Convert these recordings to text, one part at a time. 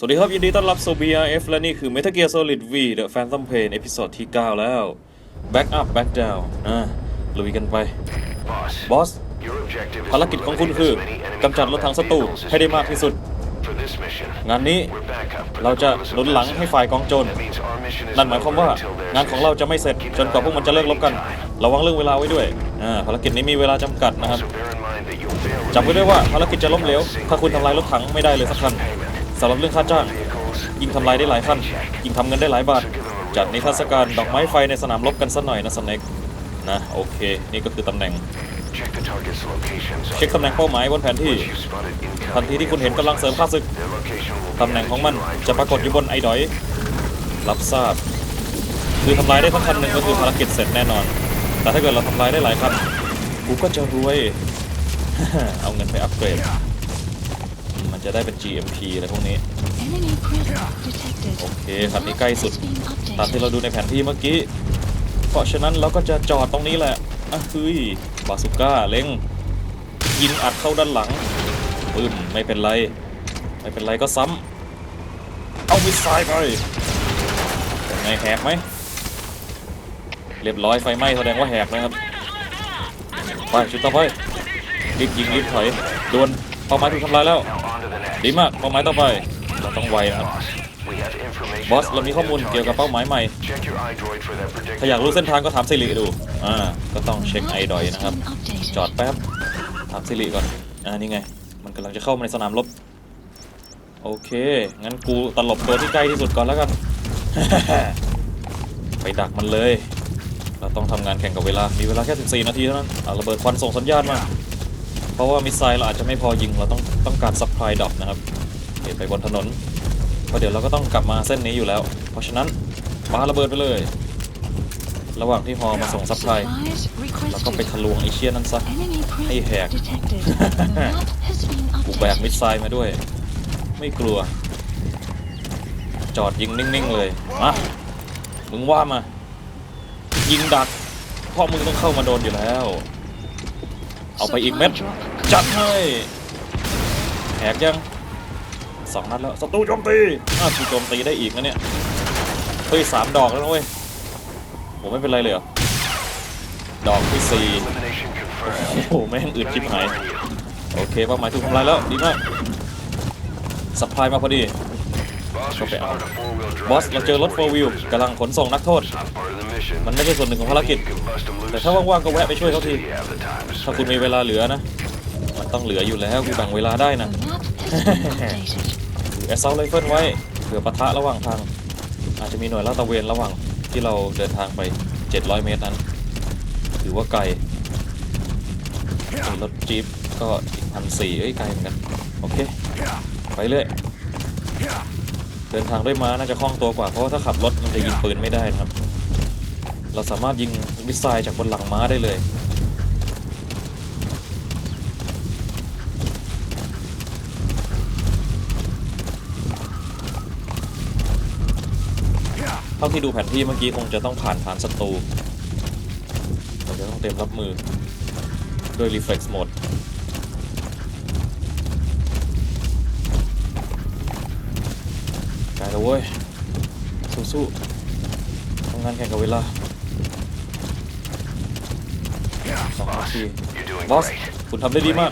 สวัสดีครับ ยินดีต้อนรับสู่ BRF และนี่คือ Metal Gear Solid V The Phantom Pain เอพิ o d ดที่ 9 แล้ว Back up Back down นะลุยกันไป บอส ภารกิจของคุณคือกำจัดรถถังศัตรูให้ได้มากที่สุด งานนี้เราจะหนุนหลังให้ฝ่ายกองโจรนั่นหมายความว่างานของเราจะไม่เสร็จจนกว่าพวกมันจะเลิกรบกัน ระวังเรื่องเวลาไว้ด้วยอ่าภารกิจนี้มีเวลาจำกัดนะครับจำไว้ด้วยว่าภารกิจจะล้มเหลวถ้าคุณทำลายรถถังไม่ได้เลยสักคัน สำหรับเรื่องค่าจ้าง ยิงทำลายได้หลายคันยิงทำเงินได้หลายบาท จัดนิทรรศการดอกไม้ไฟในสนามรบกันสักหน่อยนะสเน็กนะโอเค นี่ก็คือตำแหน่ง เช็คตำแหน่งเป้าหมายบนแผนที่ ทันทีที่คุณเห็นกำลังเสริมข้าศึก ตำแหน่งของมันจะปรากฏอยู่บนไอ้ดอย รับทราบ คือทำลายได้ทั้งคันหนึ่งก็คือภารกิจเสร็จแน่นอน แต่ถ้าเกิดเราทำลายได้หลายคันกูก็จะรวย เอาเงินไปอัปเกรด มันจะได้เป็น GMP อะไรพวกนี้ Enemy presence detected. โอเคคันนี้ใกล้สุด Has been updated. ตามที่เราดูในแผนที่เมื่อกี้ เพราะฉะนั้นเราก็จะจอดตรงนี้แหละอะเฮ้ยบาสุก้าเล็งยิงอัดเข้าด้านหลังปึ้มไม่เป็นไร ไม่เป็นไรก็ซ้ำ เอามิสไซล์ไปเป็นไงแหกไหม เรียบร้อยไฟไหม้แสดงว่าแหกนะครับ ไปชุดต่อไปรีบยิงรีบถอยดวนเป้าหมายถูกทำลายแล้ว ดีมากเป้าหมายต่อไปเราต้องไวนะครับบอสเรามีข้อมูลเกี่ยวกับเป้าหมายใหม่ถ้าอยากรู้เส้นทางก็ถามสิริดูอ่าก็ต้องเช็คไอดอยนะครับ จอดแป๊บถามสิริก่อนอ่านี่ไง มันกำลังจะเข้ามาในสนามรบโอเค งั้นกูตลบตัวที่ใกล้ที่สุดก่อนแล้วกันไปดักมันเลย เราต้องทำงานแข่งกับเวลา มีเวลาแค่ 14 นาทีเท่านั้นเอาระเบิดควันส่งสัญญาณมา เพราะว่ามิสไซล์เราอาจจะไม่พอยิงเราต้องต้องการซัพพลายดรอปนะครับเไปบนถนนเพราะเดี๋ยวเราก็ต้องกลับมาเส้นนี้อยู่แล้ว เพราะฉะนั้นปาระเบิดไปเลย ระหว่างที่ฮอมาส่งซัพพลายเราก็ไปทะลวงไอเชียนั่นซะให้แหก presence detected. Map has been กูแบกมิสไซล์มาด้วย ไม่กลัว จอดยิงนิ่งๆเลยมามึงว่ามา ยิงดักพ่อมึงต้องเข้ามาโดนอยู่แล้ว เอาไปอีกเม็ด Supply drop จัดให้แหกยังสองนัดแล้วศัตรูโจมตีอ้าวกูโจมตีได้อีกนะเนี่ยเฮ้ยสามดอกแล้วนะเว้ยผมไม่เป็นไรเลยเหรอดอกที่สี่โอ้โหแม่งอึดชิบหายโอเคเป้าหมายถูกทำลายแล้วดีมากสัพพลายมาพอดี ก็ไปเอาบอสเราเจอรถโฟวิวกำลังขนส่งนักโทษ มันไม่ใช่ส่วนหนึ่งของภารกิจ แต่ถ้าว่างๆก็แวะไปช่วยเขาที ถ้าคุณมีเวลาเหลือนะ มันต้องเหลืออยู่แล้วกูแบ่งเวลาได้นะถือแอสซอลไรเฟิลไว้เผื่อปะทะระหว่างทาง อาจจะมีหน่วยลาดตระเวนระหว่างที่เราเดินทางไป 700 เมตรนั้น ถือว่าไกลรถจี๊ปก็พันสี่เอ้ยไกลเหมือนกัน โอเค ไปเรื่อย เดินทางด้วยม้าน่าจะคล่องตัวกว่าเพราะว่าถ้าขับรถมันจะยิงปืนไม่ได้นะครับ เราสามารถยิงมิสไซล์จากบนหลังม้าได้เลย เท่าที่ดูแผนที่เมื่อกี้คงจะต้องผ่านฐานศัตรูเราจะต้องเตรียมรับมือด้วย reflex mode ได้แล้ว เว้ย สู้ๆทำงานแข่งกับเวลาสองนาทีบอส คุณทำได้ดีมาก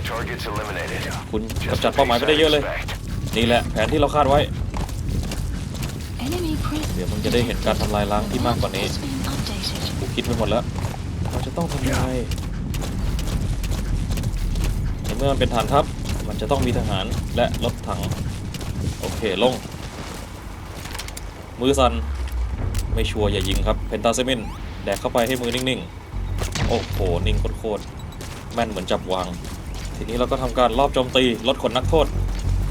คุณกำจัดเป้าหมายไปได้เยอะเลย นี่แหละแผนที่เราคาดไว้ Enemy presence เดี๋ยวมึงจะได้เห็นการทำลายล้างที่มากกว่านี้ has been updated. กูคิดไปหมดแล้ว เราจะต้องทำยังไงในเมื่อมันเป็นฐานทัพ มันจะต้องมีทหารและรถถัง โอเคลง มือสันไม่ชัวร์อย่ายิงครับเพนตาเซมินแดกเข้าไปให้มือนิ่งๆ โอ้โห นิ่งโคตรแม่นเหมือนจับวาง ทีนี้เราก็ทำการรอบโจมตีรถขนนักโทษ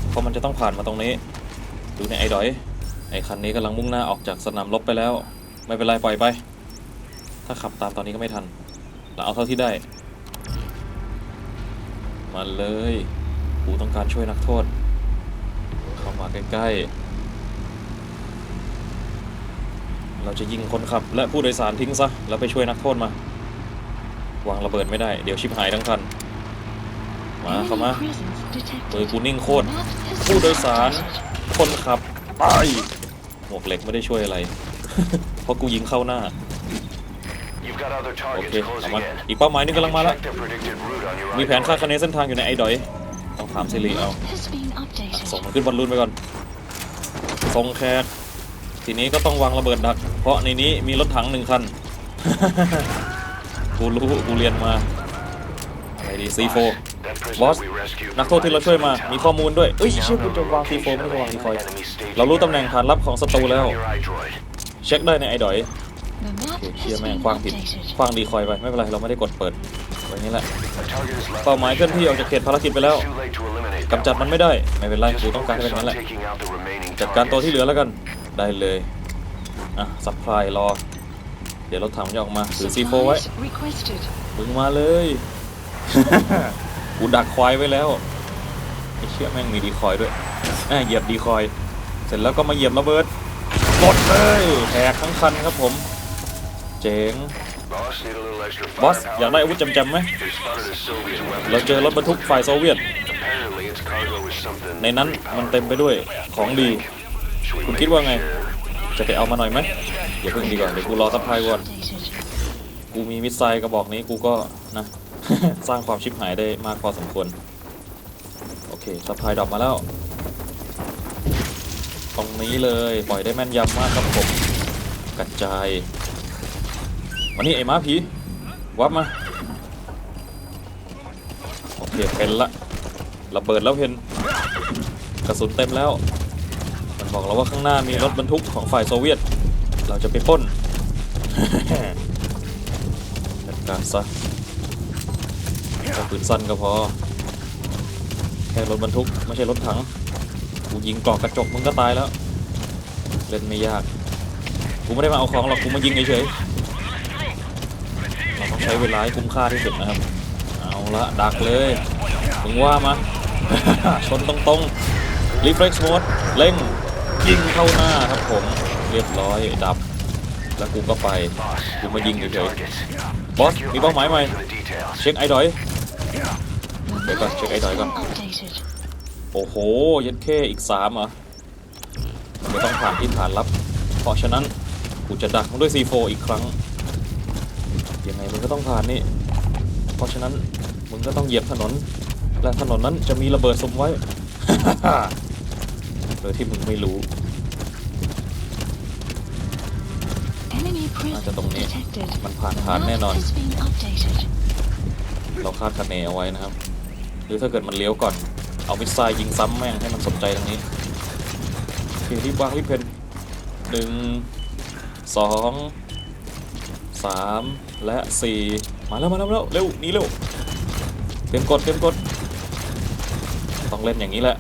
เพราะมันจะต้องผ่านมาตรงนี้ ดูในไอ้ดอย ไอ้คันนี้กำลังมุ่งหน้าออกจากสนามรบไปแล้ว ไม่เป็นไรปล่อยไป ถ้าขับตามตอนนี้ก็ไม่ทันเราเอาเท่าที่ได้ มาเลยกูต้องการช่วยนักโทษ เข้ามาใกล้ๆ เราจะยิงคนขับ และผู้โดยสารทิ้งซะ แล้วไปช่วยนักโทษมา วางระเบิดไม่ได้ เดี๋ยวชิบหายทั้งคัน มาเข้ามา Enemy presence detected. มือกูนิ่งโคตร The map has ผู้ been โดยสาร updated. คนขับไปหมวกเหล็กไม่ได้ช่วยอะไร เพราะกูยิงเข้าหน้า You've got other โอเค targets เอา closing มา in. อีกเป้าหมายหนึงกำลังมาแล้ว Check their predicted route on your มีแผน iPhone. คาดคะเนเส้นทางอยู่ในไอ้ดอย ต้องถามซิริเอา Has been ส่ง updated. มันขึ้นบอลลูนไปก่อน ส่งแขก ทีนี้ก็ต้องวางระเบิดดัก เพราะในนี้มีรถถังหนึ่งคัน กูรู้กูเรียนมา อะไรดี C4 That prisoner บอส นักโทษที่เราช่วยมา มีข้อมูลด้วย เอ้ยเชื่อกูจะวาง C4 ไม่ได้วาง C4 เรารู้ตำแหน่งฐานลับของศัตรูแล้ว เช็คได้ในไอ้ดอยโอ map เชี่ยแม่งคว้างผิดคว้างดีคอยไป ไม่เป็นไร เราไม่ได้กดเปิดไว้นี้แหละ เป้าหมายเคลื่อนที่ออกจากเขตภารกิจไปแล้วกำจัดมันไม่ได้ ไม่เป็นไรกูต้องการให้เป็นนั้นแหละ จัดการตัวที่เหลือแล้วกัน ได้เลย อะสัพพลายรอ เดี๋ยวรถถังจะออกมาถือ C4 ไว้ Supplies requested. มึงมาเลย กูดักควายไว้แล้วไอ้เชี่ยแม่งมีดีคอยด้วยอะเหยียบดีคอย เสร็จแล้วก็มาเหยียบระเบิดกดเลยแหกทั้งคันครับผม เจ๋ง Boss, need a little extra บอส firepower. อยากได้อาวุธจำๆไหม They spotted a Soviet weapon. เราเจอรถบรรทุกฝ่ายโซเวียต Apparently its cargo is something ในนั้น pretty มันเต็มไปด้วยของดี Should we คุณคิดว่าไง จะไปเอามาหน่อยไหมอย่าเพิ่งดีกว่าเดี๋ยวกูรอสัพพลายก่อน กูมีมิสไซล์กระบอกนี้กูก็นะ สร้างความชิบหายได้มากพอสมควร โอเคสปายดรอปมาแล้ว ตรงนี้เลยปล่อยได้แม่นยำมากครับผมกระจายมานี่ไอ้ม้าผีวับมาโอเคเป็นละระเบิดแล้วเพนกระสุนเต็มแล้ว บอกเราว่าข้างหน้ามีรถบรรทุกของฝ่ายโซเวียต เราจะไปป้นจัดการซะแค่ปืนสั้นก็พอ แค่รถบรรทุกไม่ใช่รถถัง กูยิงกรอกกระจกมึงก็ตายแล้ว เล่นไม่ยาก กูไม่ได้มาเอาของหรอก กูมายิงเฉยๆเราต้องใช้เวลาให้คุ้มค่าที่สุดนะครับ เอาละดักเลยมึงว่ามา ชนตรงๆ reflex mode เร่ง ยิงเข้าหน้าครับผม เรียบร้อยดับ แล้วกูก็ไป กูมายิงเฉยๆบอส มีเป้าหมายใหม่เช็คไอ้ดอย The Để coi, map check has cái đói been con. updated. โอ้โห ยัดเข้อีกสามเหรอมันจะต้องผ่านที่ฐานลับ เพราะฉะนั้นกูจะดักมันด้วย C4 อีกครั้ง ยังไงมึงก็ต้องผ่านนี่ เพราะฉะนั้นมึงก็ต้องเหยียบถนน และถนนนั้นจะมีระเบิดซุมไว้ ดยที่มึงไม่รู้ Enemy À, cho presence tông nè. detected. มันผ่าน The ฐานแน่ map นอน has been updated. เราคาดคะเนเอาไว้นะครับ หรือถ้าเกิดมันเลี้ยวก่อน เอามิสไซล์ยิงซ้ำแม่งให้มันสนใจตรงนี้โอเครีบวางรีบเพนหนึ่งสองสามและสี่มาแล้วมาแล้วมาแล้วเร็วหนีเร็วเตรียมกดเตรียมกด ต้องเล่นอย่างนี้แหละ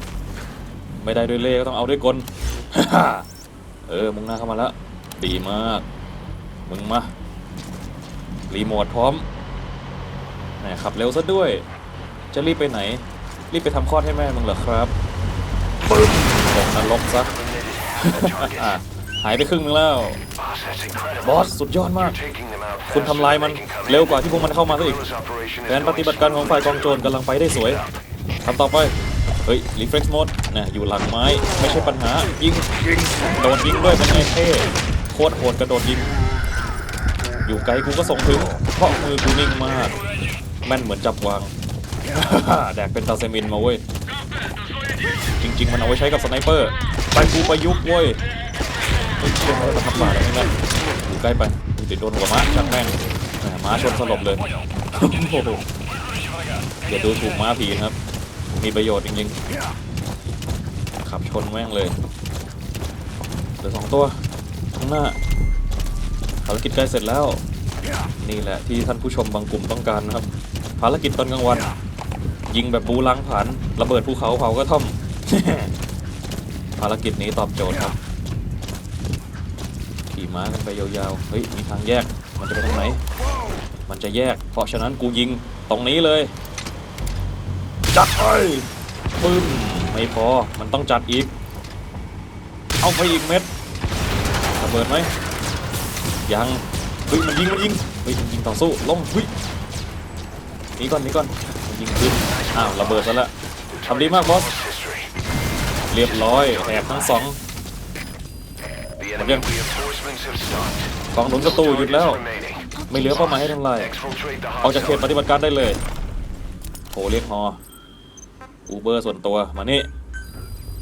ไม่ได้ด้วยเล่ก็ต้องเอาด้วยกล เออมึงหน้าเข้ามาแล้วดีมาก มึงมา รีโมทพร้อมแหมขับเร็วซะด้วย จะรีบไปไหน รีบไปทำคลอดให้แม่มึงเหรอครับปึ้มลงนรกซะหายไปครึ่งนึงแล้ว บอส สุดยอดมาก คุณทำลายมันเร็วกว่าที่พวกมันเข้ามาซะอีกแผนปฏิบัติการของฝ่ายกองโจรกำลังไปได้สวยทำต่อไป เฮ้ย reflex mode นะอยู่หลังไม้ ไม่ใช่ปัญหา ยิงยิงโดดยิงด้วยเป็นไงเท่โคตรโหดกระโดดยิง อยู่ไกลกูก็ส่งถึง เพราะมือกูนิ่งมาก แม่นเหมือนจับวาง แดกเป็นตาเซมินมาเว้ย จริง ๆ มันเอาไว้ใช้กับสไนเปอร์ ไปกูประยุกต์เว้ยไม่เชื่อเขาจะทำบาปอะไรนั่นอยู่ใกล้ไปเดี๋ยวโดนหัวม้าช่างแม่งหมม้าชนสลบเลยโอ้โหอย่าดูถูกม้าผีครับ มีประโยชน์จริงๆ ขับชนแม่งเลย เหลือสองตัว ข้างหน้าภารกิจใกล้เสร็จแล้ว นี่แหละที่ท่านผู้ชมบางกลุ่มต้องการนะครับ ภารกิจตอนกลางวัน ยิงแบบบูล้างผ่านระเบิดภูเขาเผากระท่อม ภารกิจนี้ตอบโจทย์ครับ ขี่ม้ากันไปยาวๆ เฮ้ย มีทางแยก มันจะไปทางไหน มันจะแยก เพราะฉะนั้นกูยิงตรงนี้เลย จัดไปปึ้มไม่พอ มันต้องจัดอีก เอาไปอีกเม็ดระเบิดไหมยังเฮ้ยมันยิงมันยิงเฮ้ยมันยิงต่อสู้ลงเฮ้ยหนีก่อนหนีก่อนมันยิงขึ้นอ้าวระเบิดซะแล้วทำดีมากบอส History. เรียบร้อยแหกทั้งสอง The Again. enemy reinforcements have stopped. กองหนุนศัตรูหยุดแล้ว Remaining. ไม่เหลือเป้าหมายให้ทำลาย Exfiltrate the ออก hot จากเขต zone. ปฏิบัติการได้เลยโทรเรียกฮอ อูเบอร์ส่วนตัวมานี่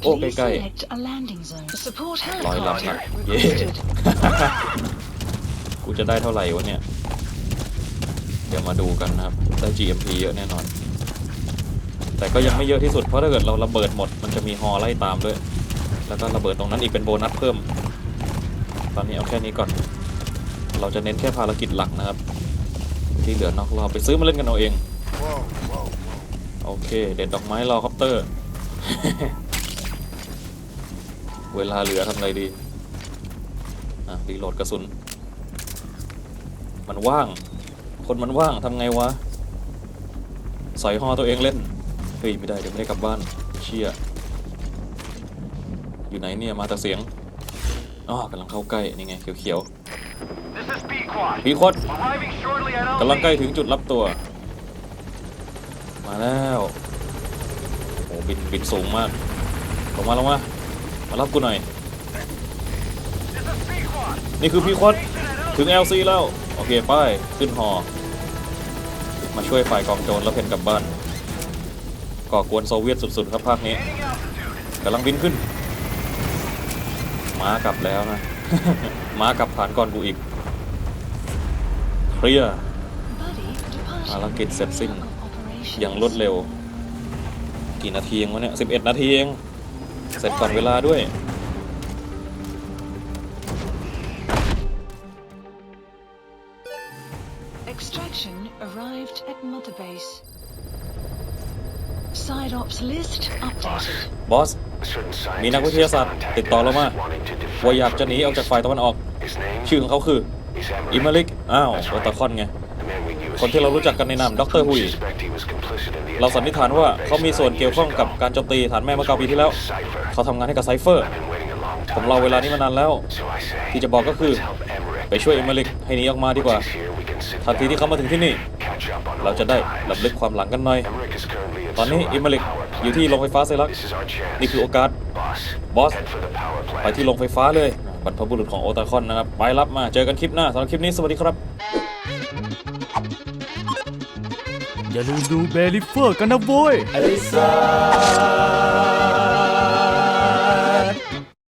โอ้ Please ใกล้ select a landing zone. Support ๆร้อยลำ helicopter นะเย้ requested. กูจะได้เท่าไหร่วะเนี่ย เดี๋ยวมาดูกันนะครับได้ GMP เยอะแน่นอน แต่ก็ยังไม่เยอะที่สุด เพราะถ้าเกิดเราระเบิดหมดมันจะมีฮอไล่ตามด้วย แล้วก็ระเบิดตรงนั้นอีกเป็นโบนัสเพิ่ม ตอนนี้เอาแค่นี้ก่อน เราจะเน้นแค่ภารกิจหลักนะครับ ที่เหลือนอกรอบไปซื้อมาเล่นกันเอาเอง โอเค เด็ดดอกไม้รอคอปเตอร์ เวลาเหลือทำไงดีอะรีโหลดกระสุน มันว่าง คนมันว่างทำไงวะสอยฮอตัวเองเล่น เฮ้ย ไม่ได้ เดี๋ยวไม่ได้กลับบ้าน เชี่ย อยู่ไหนเนี่ย มาแต่เสียงอ๋อกำลังเข้าใกล้ นี่ไง เขียว This is Pequod. ๆพีโคด Arriving shortly at กำลังใกล้ถึงจุดรับตัว มาแล้วโอ้บินบินสูงมากลงมาลงมามารับกูหน่อย นี่คือพีโคดถึง LC แล้ว โอเคป้ายขึ้นหอ มาช่วยฝ่ายกองโจรแล้วเพนกลับบ้าน ก่อกวนโซเวียตสุดๆ ครับภาคนี้กำลังบินขึ้น ม้ากลับแล้วนะ ม้ากลับผ่านก่อนกูอีก เคลียร์ภารกิจเสร็จสิ้น อย่างรวดเร็ว กี่นาทีเองวะเนี่ย11นาทีเอง เสร็จก่อนเวลาด้วย Extraction arrived at Mother Base. Side ops list updated. บอส A certain มีนักวิทยาศาสตร์ติดต่อเรามาว่าอยากจะหนีออกจากฝ่ายตะวันออก His name? ชื่อของเขาคือ He's อิมา Emmerich. ลิก อ้าว That's โอ right. ตาคอนไง คนที่เรารู้จักกันในนามด็อกเตอร์ฮุย เราสันนิษฐานว่าเขามีส่วนเกี่ยวข้องกับการโจมตีฐานแม่เมื่อเก้าปีที่แล้ว เขาทำงานให้กับไซเฟอร์ ผมรอเวลานี้มานานแล้ว ที่จะบอกก็คือ ไปช่วยอิมาลิกให้หนีออกมาดีกว่า ทันทีที่เขามาถึงที่นี่ เราจะได้ times. ลำลึกความหลังกันหน่อย ตอนนี้อิมาลิกอยู่ที่โรงไฟฟ้าเซรัก นี่คือโอกาส Boss, Boss, head for the power plant. ไปที่โรงไฟฟ้าเลย บรรพบุรุษของโอตาคอนนะครับ ไปรับมา เจอกันคลิปหน้าสำหรับคลิปนี้ สวัสดีครับ อย่าลืมดูเบลิเฟอร์กันนะโว้ยอลิซา